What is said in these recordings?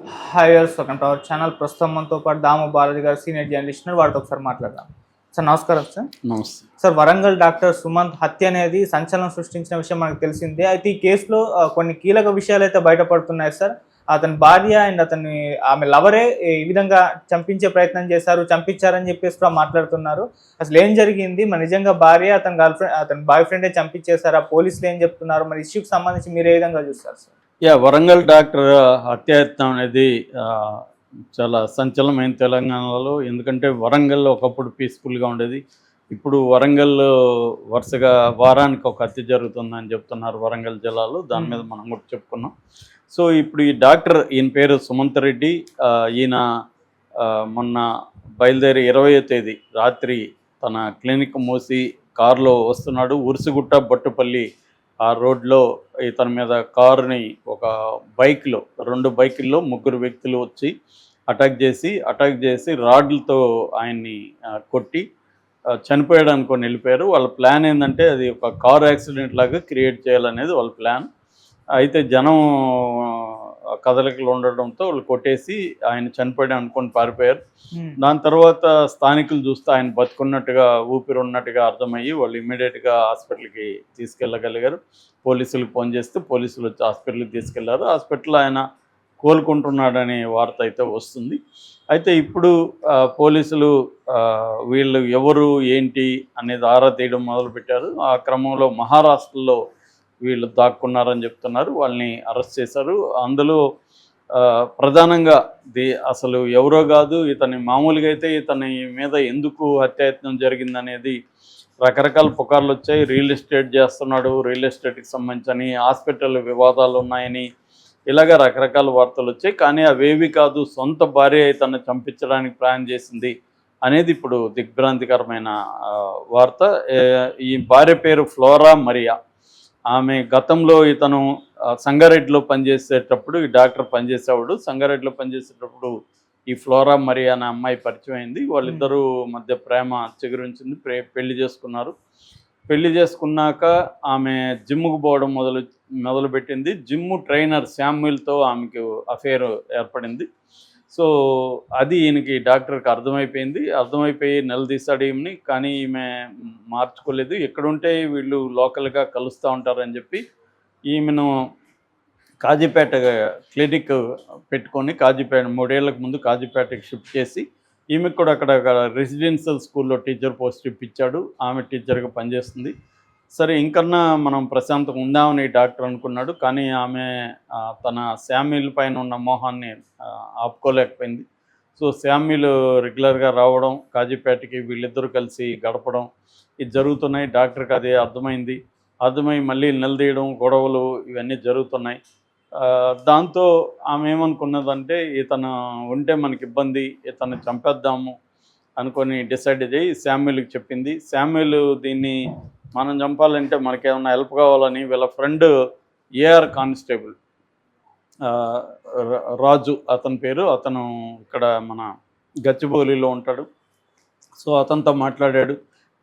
Hi welcome to our channel ప్రస్తుతం మనతో పాటు దాము బాలాజీ గారు సీనియర్ జర్నలిస్ట్. వారితో ఒకసారి మాట్లాడదాం. సార్ నమస్కారం సార్ నమస్తే. సార్ వరంగల్ డాక్టర్ సుమంత్ హత్య అనేది సంచలనం సృష్టించిన విషయం మనకు తెలిసిందే. అయితే ఈ కేసులో ఆ, కొన్ని కీలక విషయాలు అయితే బయటపడుతున్నాయి సార్ అతని భార్య అండ్ అతని ఆమె లవరే ఈ విధంగా చంపించే ప్రయత్నం చేశారు చంపించారని చెప్పేసి కూడా మాట్లాడుతున్నారు. అసలు ఏం జరిగింది? మరి నిజంగా భార్య అతని గర్ల్ ఫ్రెండ్ అతని బాయ్ ఫ్రెండే చంపించేశారా? పోలీసులు ఏం చెప్తున్నారు? మరి ఇష్యూకి సంబంధించి మీరు ఏ విధంగా చూస్తారు సార్ యా వరంగల్ డాక్టర్ హత్యాయత్నం అనేది చాలా సంచలనమైన తెలంగాణలో. ఎందుకంటే వరంగల్లో ఒకప్పుడు పీస్ఫుల్గా ఉండేది. ఇప్పుడు వరంగల్ వరుసగా వారానికి ఒక హత్య జరుగుతుందని చెప్తున్నారు వరంగల్ జిల్లాలో దాని మీద మనం కూడా చెప్పుకున్నాం. సో ఇప్పుడు ఈ డాక్టర్ ఈయన పేరు సుమంత్ రెడ్డి. ఈయన మొన్న బయలుదేరి ఇరవయో తేదీ రాత్రి తన క్లినిక్ మూసి కారులో వస్తున్నాడు. ఉరుసుగుట్ట బొట్టుపల్లి ఆ రోడ్లో ఇతని మీద కారుని ఒక బైక్లో రెండు బైకుల్లో ముగ్గురు వ్యక్తులు వచ్చి అటాక్ చేసి అటాక్ చేసి రాడ్లతో ఆయన్ని కొట్టి చనిపోయడానికి చనిపోయాడు వెళ్ళిపోయారు వాళ్ళ ప్లాన్ ఏంటంటే అది ఒక కారు యాక్సిడెంట్ లాగా క్రియేట్ చేయాలనేది వాళ్ళ ప్లాన్. అయితే జనం కదలికలు ఉండడంతో వాళ్ళు కొట్టేసి ఆయన చనిపోయాడు అనుకొని పారిపోయారు. దాని తర్వాత స్థానికులు చూస్తే ఆయన బతుకున్నట్టుగా ఊపిరి ఉన్నట్టుగా అర్థమయ్యి వాళ్ళు ఇమ్మీడియట్గా హాస్పిటల్కి తీసుకెళ్ళగలిగారు. పోలీసులకు ఫోన్ చేస్తే పోలీసులు వచ్చి హాస్పిటల్కి తీసుకెళ్ళారు. హాస్పిటల్ ఆయన కోలుకుంటున్నాడనే వార్త అయితే వస్తుంది. అయితే ఇప్పుడు పోలీసులు వీళ్ళు ఎవరు ఏంటి అనేది ఆరా తీయడం మొదలుపెట్టారు. ఆ క్రమంలో మహారాష్ట్రలో వీళ్ళు దాక్కున్నారని చెప్తున్నారు. వాళ్ళని అరెస్ట్ చేశారు. అందులో ప్రధానంగా ది అసలు ఎవరో కాదు ఇతని మామూలుగా అయితే ఇతని మీద ఎందుకు హత్యాయత్నం జరిగిందనేది రకరకాల పుకార్లు వచ్చాయి. రియల్ ఎస్టేట్ చేస్తున్నాడు. రియల్ ఎస్టేట్కి సంబంధించని హాస్పిటల్ వివాదాలు ఉన్నాయని ఇలాగ రకరకాల వార్తలు వచ్చాయి. కానీ అవేవి కాదు సొంత భార్య ఇతన్ని చంపించడానికి ప్లాన్ చేసింది అనేది ఇప్పుడు దిగ్భ్రాంతికరమైన వార్త. ఈ భార్య పేరు ఫ్లోరా మరియా. ఆమె గతంలో ఇతను సంగారెడ్డిలో పనిచేసేటప్పుడు ఈ డాక్టర్ పనిచేసేవాడు. సంగారెడ్డిలో పనిచేసేటప్పుడు ఈ ఫ్లోరా మరి అనే అమ్మాయి పరిచయం అయింది. వాళ్ళిద్దరూ మధ్య ప్రేమ చిగురించింది. ప్రే పెళ్ళి చేసుకున్నారు. పెళ్ళి చేసుకున్నాక ఆమె జిమ్కు పోవడం మొదలు మొదలుపెట్టింది. జిమ్ ట్రైనర్ శామ్యుల్తో ఆమెకు అఫేర్ ఏర్పడింది. సో అది ఈయనకి డాక్టర్కి అర్థమైపోయింది. అర్థమైపోయి నిలదీశాడు ఈమెని. కానీ ఈమె మార్చుకోలేదు. ఎక్కడుంటే వీళ్ళు లోకల్గా కలుస్తూ ఉంటారని చెప్పి ఈమెను కాజీపేట క్లినిక్ పెట్టుకొని కాజీపేట మూడేళ్ళకు ముందు కాజీపేటకి షిఫ్ట్ చేసి ఈమెకు కూడా అక్కడ రెసిడెన్షియల్ స్కూల్లో టీచర్ పోస్ట్ ఇప్పించాడు. ఆమె టీచర్గా పనిచేస్తుంది. సరే ఇంకన్నా మనం ప్రశాంతంగా ఉందామని డాక్టర్ అనుకున్నాడు. కానీ ఆమె తన శామ్యుల్ పైన ఉన్న మోహాన్ని ఆపుకోలేకపోయింది. సో శామ్యుల్ రెగ్యులర్గా రావడం కాజీపేటకి వీళ్ళిద్దరూ కలిసి గడపడం ఇది జరుగుతున్నాయి. డాక్టర్కి అదే అర్థమైంది. అర్థమై మళ్ళీ నిలదీయడం గొడవలు ఇవన్నీ జరుగుతున్నాయి. దాంతో ఆమె ఏమనుకున్నదంటే ఇతను ఉంటే మనకి ఇబ్బంది ఇతను చంపేద్దాము అనుకొని డిసైడ్ అయ్యి శామ్యుల్కి చెప్పింది. శామ్యుల్ దీన్ని మనం చంపాలంటే మనకేమన్నా హెల్ప్ కావాలని వీళ్ళ ఫ్రెండ్ ఏఆర్ కానిస్టేబుల్ రాజు అతని పేరు. అతను ఇక్కడ మన గచ్చిబౌలిలో ఉంటాడు. సో అతనితో మాట్లాడాడు.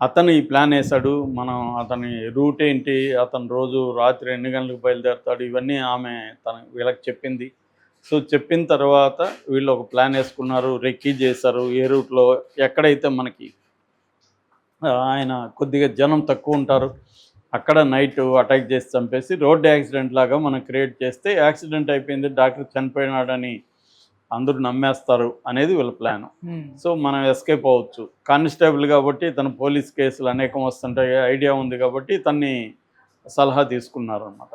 అతను ఈ ప్లాన్ వేశాడు. మనం అతని రూట్ ఏంటి అతను రోజు రాత్రి ఎన్ని గంటలకు బయలుదేరుతాడు ఇవన్నీ ఆమె తన వీళ్ళకి చెప్పింది. సో చెప్పిన తర్వాత వీళ్ళు ఒక ప్లాన్ వేసుకున్నారు. రెక్కీ చేశారు. ఏ రూట్లో ఎక్కడైతే మనకి ఆయన కొద్దిగా జనం తక్కువ ఉంటారు. అక్కడ నైట్ అటాక్ చేసి చంపేసి రోడ్ యాక్సిడెంట్ లాగా మనం క్రియేట్ చేస్తే యాక్సిడెంట్ అయిపోయింది డాక్టర్ చనిపోయినాడని అందరూ నమ్మేస్తారు అనేది వీళ్ళ ప్లాన్. సో మనం ఎస్కేప్ అవ్వచ్చు. కానిస్టేబుల్ కాబట్టి తన పోలీస్ కేసులు అనేకం వస్తుంటాయి ఐడియా ఉంది కాబట్టి తన్ని సలహా తీసుకున్నారు అనమాట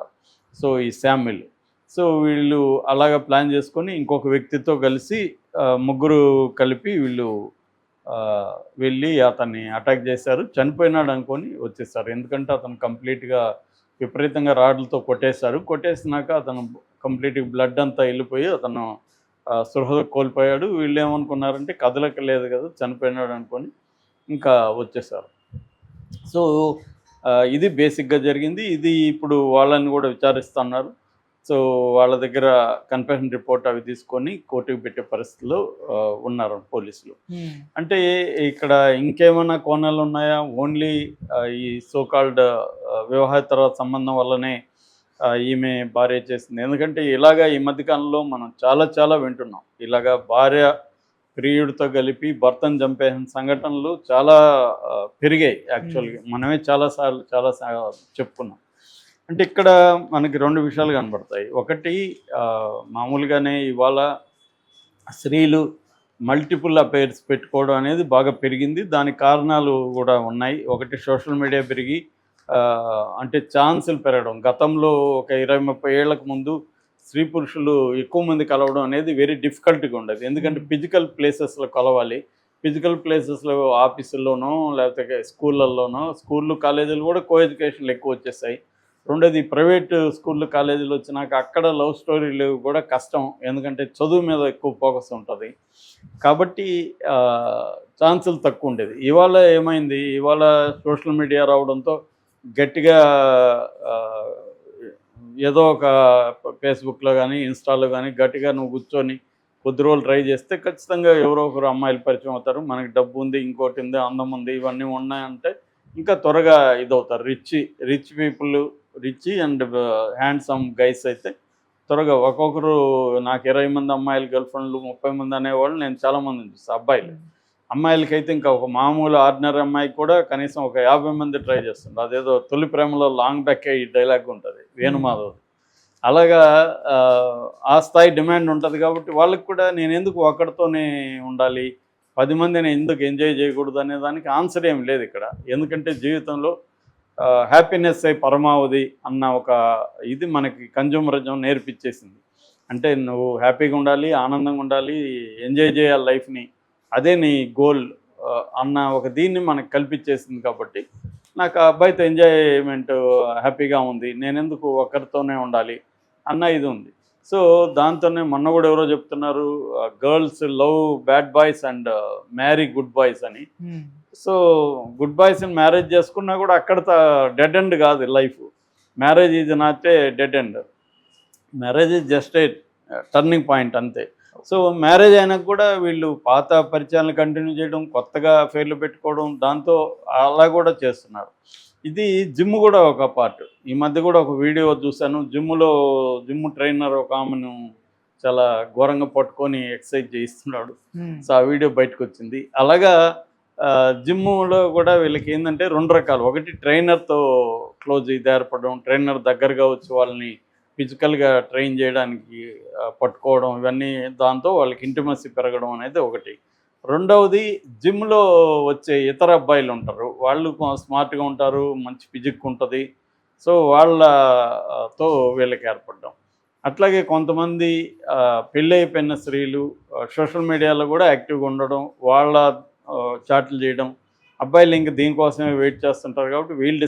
సో ఈ శామ్యుల్. సో వీళ్ళు అలాగ ప్లాన్ చేసుకొని ఇంకొక వ్యక్తితో కలిసి ముగ్గురు కలిపి వీళ్ళు వెళ్ళి అతన్ని అటాక్ చేశారు. చనిపోయినాడు అనుకొని వచ్చేసారు. ఎందుకంటే అతను కంప్లీట్గా విపరీతంగా రాడ్లతో కొట్టేశారు. కొట్టేసినాక అతను కంప్లీట్గా బ్లడ్ అంతా వెళ్ళిపోయి అతను సృహ కోల్పోయాడు. వీళ్ళు ఏమనుకున్నారంటే కదలక లేదు కదా చనిపోయినాడు అనుకొని ఇంకా వచ్చేసారు. సో ఇది బేసిక్గా జరిగింది. ఇది ఇప్పుడు వాళ్ళని కూడా విచారిస్తున్నారు సో వాళ్ళ దగ్గర కన్ఫెషన్ రిపోర్ట్ అవి తీసుకొని కోర్టుకు పెట్టే పరిస్థితిలో ఆ, ఉన్నారు పోలీసులు. అంటే ఇక్కడ ఇంకేమైనా కోణాలు ఉన్నాయా? ఓన్లీ ఈ సోకాల్డ్ వివాహేతర సంబంధం వల్లనే ఈమె భార్య చేసింది. ఎందుకంటే ఇలాగా ఈ మధ్యకాలంలో మనం చాలా చాలా వింటున్నాం. ఇలాగా భార్య ప్రియుడితో కలిపి భర్తను చంపేసిన సంఘటనలు చాలా పెరిగాయి యాక్చువల్గా మనమే చాలాసార్లు చాలా చెప్పుకున్నాం. అంటే ఇక్కడ మనకి రెండు విషయాలు కనబడతాయి. ఒకటి మామూలుగానే ఇవాళ స్త్రీలు మల్టిపుల్ అఫైర్స్ పెట్టుకోవడం అనేది బాగా పెరిగింది. దానికి కారణాలు కూడా ఉన్నాయి. ఒకటి సోషల్ మీడియా పెరిగి అంటే ఛాన్సులు పెరగడం. గతంలో ఒక ఇరవై ముప్పై ఏళ్ళకు ముందు స్త్రీ పురుషులు ఎక్కువ మంది కలవడం అనేది వెరీ డిఫికల్ట్గా ఉండేది. ఎందుకంటే ఫిజికల్ ప్లేసెస్లో కలవాలి. ఫిజికల్ ప్లేసెస్లో ఆఫీసుల్లోనో లేకపోతే స్కూళ్ళల్లోనో స్కూళ్ళు కాలేజీలు కూడా కో ఎడ్యుకేషన్లు ఎక్కువ వచ్చేసాయి. రెండోది ప్రైవేట్ స్కూళ్ళు కాలేజీలు వచ్చినాక అక్కడ లవ్ స్టోరీలు కూడా కష్టం. ఎందుకంటే చదువు మీద ఎక్కువ ఫోకస్ ఉంటుంది. కాబట్టి ఛాన్సులు తక్కువ ఉండేది ఇవాళ ఏమైంది? ఇవాళ సోషల్ మీడియా రావడంతో గట్టిగా ఏదో ఒక ఫేస్బుక్లో కానీ ఇన్స్టాలో కానీ గట్టిగా నువ్వు కూర్చొని కొద్ది రోజులు ట్రై చేస్తే ఖచ్చితంగా ఎవరో ఒకరు అమ్మాయిలు పరిచయం అవుతారు. మనకి డబ్బు ఉంది ఇంకోటి ఉంది అందం ఉంది ఇవన్నీ ఉన్నాయంటే ఇంకా త్వరగా ఇదవుతారు. Rich rich people rich and handsome guys అయితే త్వరగా ఒక్కొక్కరు నాకు ఇరవై మంది అమ్మాయిలు గర్ల్ ఫ్రెండ్లు ముప్పై మంది అనేవాళ్ళు నేను చాలా మంది చూస్తాను అబ్బాయిలు. అమ్మాయిలకైతే ఇంకా ఒక మామూలు ఆర్డినరీ అమ్మాయికి కూడా కనీసం ఒక యాభై మంది ట్రై చేస్తుండ్రు అదేదో తొలి ప్రేమలో లాంగ్ బ్యాక్ ఈ డైలాగ్ ఉంటుంది వేణుమాధవ్. అలాగా ఆ, ఆ స్థాయి డిమాండ్ ఉంటుంది కాబట్టి వాళ్ళకి కూడా నేను ఎందుకు ఒక్కడితోనే ఉండాలి పది మందిని ఎందుకు ఎంజాయ్ చేయకూడదు అనే దానికి ఆన్సర్ ఏం లేదు ఇక్కడ. ఎందుకంటే జీవితంలో హ్యాపీనెస్ అయి పరమావధి అన్న ఒక ఇది మనకి కన్జ్యూమరిజం నేర్పించేసింది అంటే నువ్వు హ్యాపీగా ఉండాలి ఆనందంగా ఉండాలి ఎంజాయ్ చేయాలి లైఫ్ని అదే నీ గోల్ అన్న ఒక దీన్ని మనకు కల్పించేసింది కాబట్టి నాకు అబ్బాయితో ఎంజాయ్మెంట్ హ్యాపీగా ఉంది. నేను ఎందుకు ఒక్కరితోనే ఉండాలి అన్న ఇది ఉంది. సో దాంతోనే మొన్న కూడా ఎవరో చెప్తున్నారు girls love bad boys and marry good boys అని. సో గుడ్ బాయ్స్ని మ్యారేజ్ చేసుకున్నా కూడా అక్కడ డెడ్ ఎండ్ కాదు life. Marriage is not a dead end marriage is just a turning point అంతే. సో మ్యారేజ్ అయినాక కూడా వీళ్ళు పాత పరిచయాలను కంటిన్యూ చేయడం కొత్తగా ఫెయిర్లు పెట్టుకోవడం దాంతో అలా కూడా చేస్తున్నారు. ఇది జిమ్ కూడా ఒక పార్ట్ ఈ మధ్య కూడా ఒక వీడియో చూశాను. జిమ్లో జిమ్ ట్రైనర్ ఒక ఆమెను చాలా ఘోరంగా పట్టుకొని ఎక్సర్సైజ్ చేయిస్తున్నాడు. సో ఆ వీడియో బయటకు వచ్చింది అలాగా జిమ్లో కూడా వీళ్ళకి ఏంటంటే రెండు రకాలు. ఒకటి ట్రైనర్తో క్లోజ్ ఇది ఏర్పడడం ట్రైనర్ దగ్గరగా వచ్చి వాళ్ళని ఫిజికల్గా ట్రైన్ చేయడానికి పట్టుకోవడం ఇవన్నీ దాంతో వాళ్ళకి ఇంటిమసీ పెరగడం అనేది ఒకటి. రెండవది జిమ్లో వచ్చే ఇతర అబ్బాయిలు ఉంటారు. వాళ్ళు స్మార్ట్గా ఉంటారు మంచి ఫిజిక్ ఉంటుంది. సో వాళ్ళతో వీళ్ళకి ఏర్పడడం. అట్లాగే కొంతమంది పెళ్ళి అయిపోయిన స్త్రీలు సోషల్ మీడియాలో కూడా యాక్టివ్గా ఉండడం వాళ్ళ చాట్లు చేయడం. అబ్బాయిలు ఇంకా దీనికోసమే వెయిట్ చేస్తుంటారు కాబట్టి వీళ్ళు